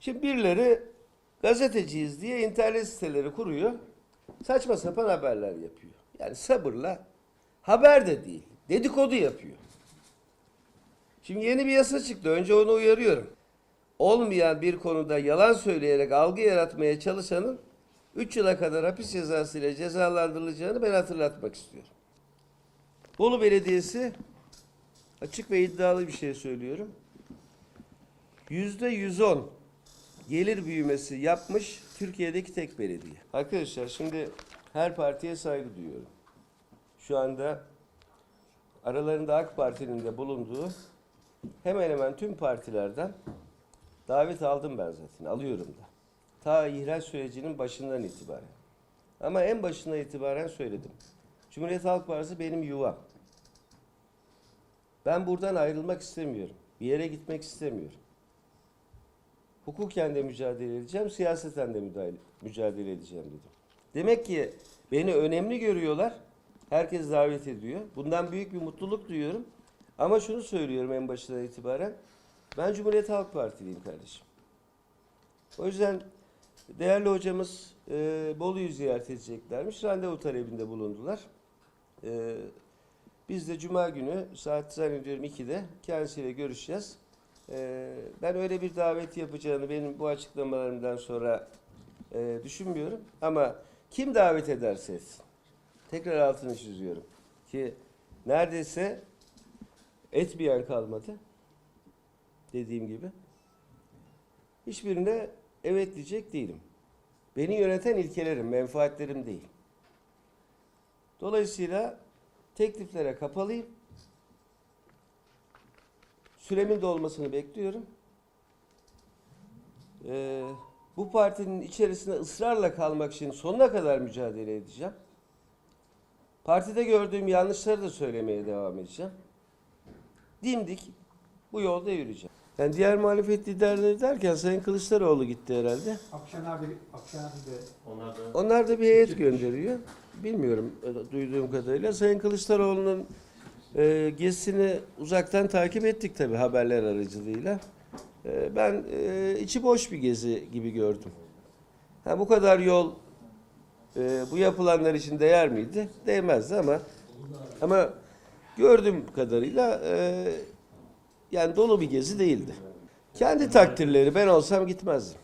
Şimdi birileri gazeteciyiz diye internet siteleri kuruyor. Saçma sapan haberler yapıyor. Yani sabırla haber de değil. Dedikodu yapıyor. Şimdi yeni bir yasa çıktı. Önce onu uyarıyorum. Olmayan bir konuda yalan söyleyerek algı yaratmaya çalışanın 3 yıla kadar hapis cezası ile cezalandırılacağını ben hatırlatmak istiyorum. Bolu Belediyesi açık ve iddialı bir şey söylüyorum. Yüzde 110 gelir büyümesi yapmış Türkiye'deki tek belediye. Arkadaşlar şimdi her partiye saygı duyuyorum. Şu anda aralarında AK Parti'nin de bulunduğu hemen hemen tüm partilerden davet aldım ben zaten. Alıyorum da. Ta ihraç sürecinin başından itibaren. Ama en başından itibaren söyledim. Cumhuriyet Halk Partisi benim yuvam. Ben buradan ayrılmak istemiyorum. Bir yere gitmek istemiyorum. Hukuken de mücadele edeceğim, siyaseten de mücadele edeceğim dedim. Demek ki beni önemli görüyorlar. Herkes davet ediyor. Bundan büyük bir mutluluk duyuyorum. Ama şunu söylüyorum en başından itibaren. Ben Cumhuriyet Halk Partiliyim kardeşim. O yüzden değerli hocamız e, Bolu'yu ziyaret edeceklermiş. Randevu talebinde bulundular. E, biz de Cuma günü saat zannediyorum 2'de kendisiyle görüşeceğiz. E, ben öyle bir davet yapacağını benim bu açıklamalarımdan sonra e, düşünmüyorum. Ama kim davet ederse etsin. Tekrar altını çiziyorum. Ki neredeyse etmeyen kalmadı. Dediğim gibi. Hiçbirine evet diyecek değilim. Beni yöneten ilkelerim, menfaatlerim değil. Dolayısıyla tekliflere kapalıyım. Süremin dolmasını bekliyorum. Ee, bu partinin içerisinde ısrarla kalmak için sonuna kadar mücadele edeceğim. Partide gördüğüm yanlışları da söylemeye devam edeceğim. Dimdik bu yolda yürüyeceğim. Yani diğer muhalefet liderleri derken Sayın Kılıçdaroğlu gitti herhalde. Akşener abi, Akşener abi de Onlar da Onlar da bir heyet gönderiyor. Bilmiyorum e, duyduğum kadarıyla. Sayın Kılıçdaroğlu'nun e, gezisini uzaktan takip ettik tabii haberler aracılığıyla. E, ben e, içi boş bir gezi gibi gördüm. Ha, bu kadar yol e, bu yapılanlar için değer miydi? Değmezdi ama ama gördüğüm kadarıyla e, yani dolu bir gezi değildi. Kendi takdirleri ben olsam gitmezdim.